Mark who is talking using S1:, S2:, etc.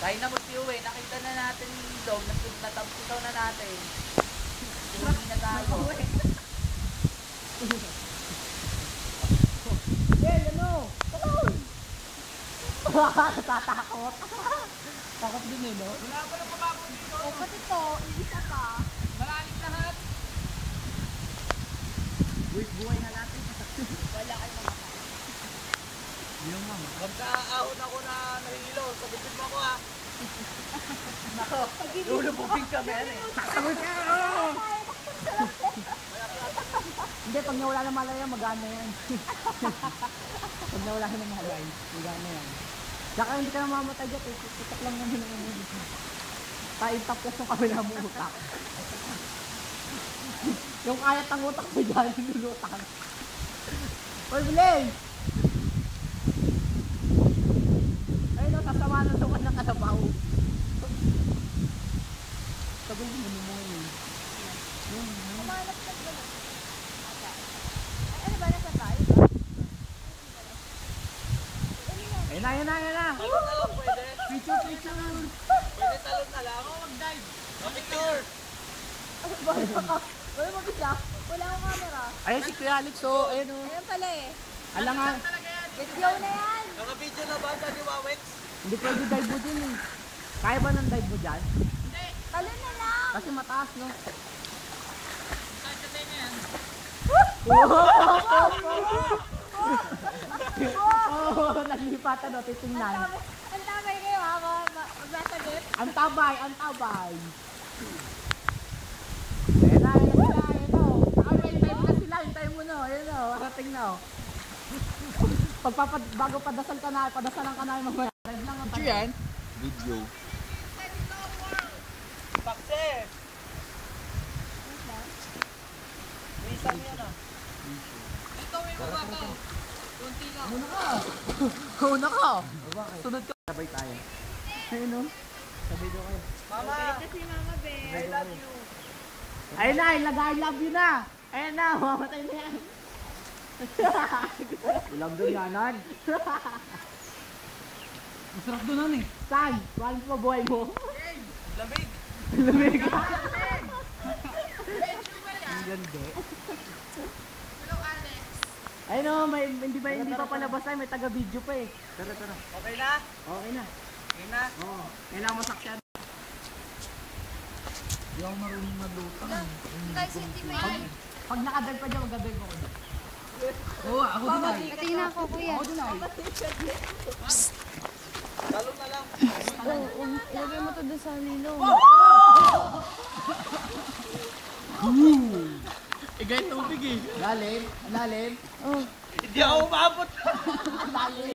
S1: Dahil na mag-uwi, nakita na natin yung ilog, nat- natampisaw na natin. Uwi na tayo.
S2: Yel, ano? Talon! Tatakot. Takot din eh, no?
S1: Wala pa lang kumako dito.
S3: O, pati to, isa pa.
S1: Malalim lahat.
S2: Buhay na natin.
S3: Mga
S2: Yung mama.
S1: Magkaahon ako na nahihilo. Sabitin mo ako ha. Nako, lulubugin kami. Ano eh.
S2: Sasagot ka! Hindi, pag nawala na malaya, magana yan. pag nawala na malaya, magana yan. Saka hindi ka na mamatay dyan, eh. Tutok lang naman ang ano. Tayo tapos yung kabila mo utak. yung kaya ang utak mo dyan, nilutang. Oy, bilis! Ayun o, sasama na naman ng kalabaw. Sabi mo mo yun.
S3: Kumanap ka ba? Ay, ano ba, nasa tayo?
S2: Ayun na, ayun na, ayun na!
S1: Talon na lang pwede.
S2: Picture, picture!
S1: Pwede talon na lang. Mag-dive. Picture.
S3: Wala mo bisa? Wala akong camera.
S2: Ayun si Kuya Alex, oh, ayun oh.
S3: Ayan pala eh.
S2: Alangan,
S3: Video na yan.
S1: Naka-video na ba sa ni Wawex?
S2: hindi pwede dive mo dun eh. Kaya ba ng dive mo dyan?
S3: Talon na.
S2: Kasi mataas, no? Oh, naglipatan, no? Titingnan.
S3: Ang tabay kayo ha, magsasagot.
S2: Ang tabay, ang tabay. Ayun na, ayun na ayun o. May time na sila, hintayin mo no, ayun o, parating na o. Pagpapad, bago padasal ka na, padasalan ka na yung mga live lang. Ito yan?
S4: Video.
S1: Pakse. Minsan yan ah. Ito may mababaw. Kunti lang.
S2: Una ka. Una ka. Sunod ka. Sabay tayo. Ayun o. Sabay daw kayo.
S1: Mama,
S3: Kasi mama, be.
S1: I love you.
S2: Ayun na, ilagay I love you na. Ayun na, mamatay na yan. Ulam doon yanan. Masarap doon eh. Saan? Saan mo buhay mo?
S1: Lamig.
S2: Lumig. Ang ganda. Ayun o, may, hindi pa hindi pa palabas tayo, may taga-video pa eh. Tara, tara.
S1: Okay na?
S2: Okay na.
S1: Okay na.
S2: Oo. Kailangan mo sakyan. Hindi ako marunong maglutang.
S3: Guys, hindi mo yan.
S2: Pag nakadag pa dyan, magdadag ako. Oo, ako din ay.
S3: Patingin ako, kuya.
S2: Ako din ay.
S1: Talon na lang.
S3: Oo, ilagay mo to doon sa nilo.
S2: Igay tubig eh. Lalim, lalim.
S3: Oh.
S1: Hindi ako umabot.
S2: Lalim.